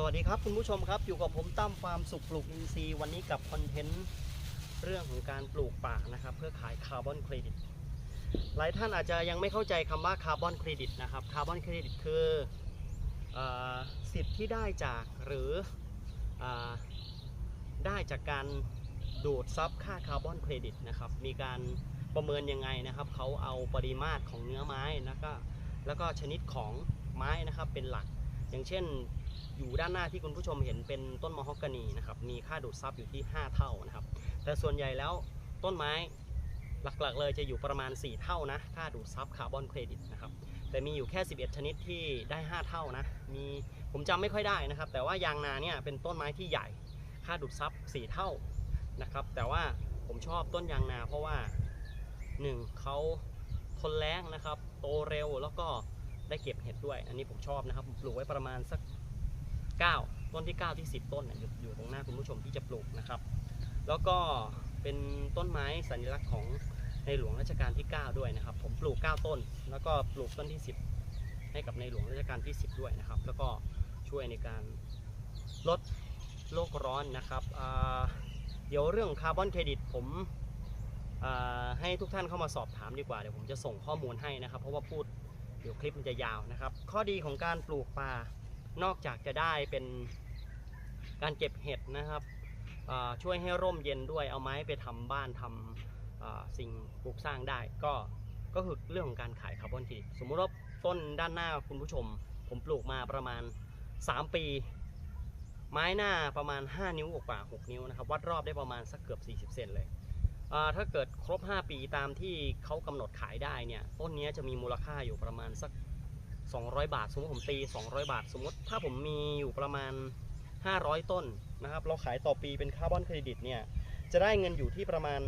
สวัสดีครับคุณผู้ชมครับอยู่กับผมตั้มฟาร์มสุขปลูกอินทรีย์วันนี้กับคอนเทนต์เรื่องของการปลูกป่านะครับ เพื่อขายคาร์บอนเครดิตหลายท่านอาจจะยังไม่เข้าใจคำว่าคาร์บอนเครดิตนะครับคาร์บอนเครดิตคืออสิทธิ์ที่ได้จากหรืออได้จากการดูดซับค่าคาร์บอนเครดิตนะครับมีการประเมินยังไงนะครับเขาเอาปริมาตรของเนื้อไม้แล้วก็แล้วก็ชนิดของไม้นะครับเป็นหลัก อย่างเช่น อยู่ด้านหน้าที่คุณผู้ชมเห็นเป็นต้นมะฮอกกานีนะครับมีค่าดูดซับอยู่ที่ 5 เท่านะครับ แต่ส่วนใหญ่แล้วต้นไม้หลักๆ เลยจะอยู่ประมาณ 4 เท่านะ ค่าดูดซับคาร์บอนเครดิตนะครับแต่มีอยู่แค่ 11 ชนิดที่ได้ 5 เท่านะ มีผมจำไม่ค่อยได้นะครับ แต่ว่ายางนาเนี่ยเป็นต้นไม้ที่ใหญ่ ค่าดูดซับ4 เท่านะครับ แต่ว่าผมชอบต้นยางนาเพราะว่า 1เขาทนแรงนะครับ โตเร็วแล้วก็ได้เก็บเห็ดด้วย อันนี้ผมชอบนะครับผมปลูกไว้ประมาณสัก 9 ต้นที่ 9 ที่ 10 ต้นอยู่อยู่ตรงหน้าคุณผู้ชมที่จะปลูกนะครับ แล้วก็เป็นต้นไม้สัญลักษณ์ของในหลวงรัชกาลที่ 9 ด้วยนะครับ ผมปลูก 9 ต้น แล้วก็ปลูกต้นที่ 10 ให้กับในหลวงรัชกาลที่ 10 ด้วยนะครับ แล้วก็ช่วยในการลดโลกร้อนนะครับ เดี๋ยวเรื่องคาร์บอนเครดิตผมให้ทุกท่านเข้ามาสอบถามดีกว่า เดี๋ยวผมจะส่งข้อมูลให้นะครับ เพราะว่าพูดเดี๋ยวคลิปมันจะยาวนะครับ ข้อดีของการปลูกป่า นอกจากจะได้เป็นการเก็บเห็ดนะครับช่วยให้ร่มเย็นด้วยเอาไม้ไปทำบ้านทำอ่าสิ่งปลูกสร้างได้ ก็ก็คือเรื่องของการขายคาร์บอนเครดิตสมมุติว่าต้นด้านหน้าคุณผู้ชม ผมปลูกมาประมาณ 3 ปี ไม้หน้าประมาณ 5 นิ้วกว่า6นิ้วนะครับ วัดรอบได้ประมาณสักเกือบ 40 เซนเลย ถ้าเกิดครบ 5 ปีตามที่เขากำหนดขายได้เนี่ยต้นนี้จะมีมูลค่าอยู่ประมาณสัก 200 บาท สมมติผมตี 200 บาท สมมติถ้าผมมีอยู่ประมาณ 500 ต้นนะครับ เราขายต่อปีเป็นคาร์บอนเครดิตเนี่ย จะได้เงินอยู่ที่ประมาณ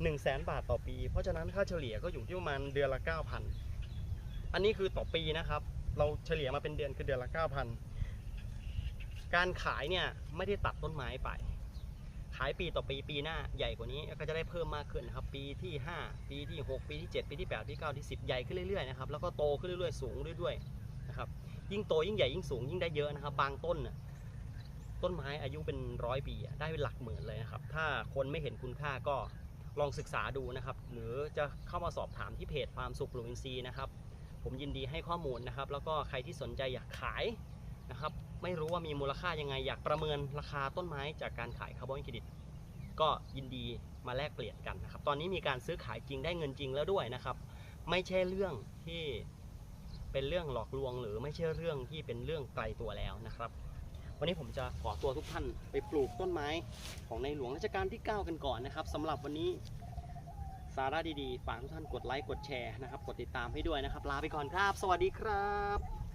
1 0 0 0 0แบาทต่อปี เพราะฉะนั้นค่าเฉลี่ยก็อยู่ที่ประมาณเดือนละ 9,000 อันนี้คือต่อปีนะครับ เราเฉลี่ยมาเป็นเดือนคือเดือนละ 9,000 การขายเนี่ยไม่ได้ตัดต้นไม้ไป ขายปีต่อปีปีหน้าใหญ่กว่านี้ก็จะได้เพิ่มมากขึ้นนะครับปีที่ 5 ปีที่ 6 ปีที่ 7 ปีที่ 8 ปีที่9ที่ 10 ใหญ่ขึ้นเรื่อยๆนะครับแล้วก็โตขึ้นเรื่อยๆ สูงเรื่อยๆนะครับยิ่งโตยิ่งใหญ่ยิ่งสูงยิ่งได้เยอะนะครับบางต้นต้นไม้อายุเป็นร้อยปีได้เป็นหลักหมื่นเลยนะครับถ้าคนไม่เห็นคุณค่าก็ลองศึกษาดูนะครับ หรือจะเข้ามาสอบถามที่เพจฟาร์มสุขปลูกอินทรีย์นะครับ ผมยินดีให้ข้อมูลนะครับ แล้วก็ใครที่สนใจอยากขายนะครับ ไม่รู้ว่ามีมูลค่ายังไง อยากประเมินราคาต้นไม้จากการขายคาร์บอนเครดิตก็ยินดีมาแลกเปลี่ยนกันนะครับ ตอนนี้มีการซื้อขายจริงได้เงินจริงแล้วด้วยนะครับ ไม่ใช่เรื่องที่เป็นเรื่องหลอกลวง หรือไม่ใช่เรื่องที่เป็นเรื่องไกลตัวแล้วนะครับ วันนี้ผมจะขอตัวทุกท่านไปปลูกต้นไม้ของในหลวงรัชกาลที่ 9 กันก่อนนะครับสำหรับวันนี้สาระดีๆฝากทุกท่านกดไลค์กดแชร์นะครับ กดติดตามให้ด้วยนะครับ ลาไปก่อนครับ สวัสดีครับ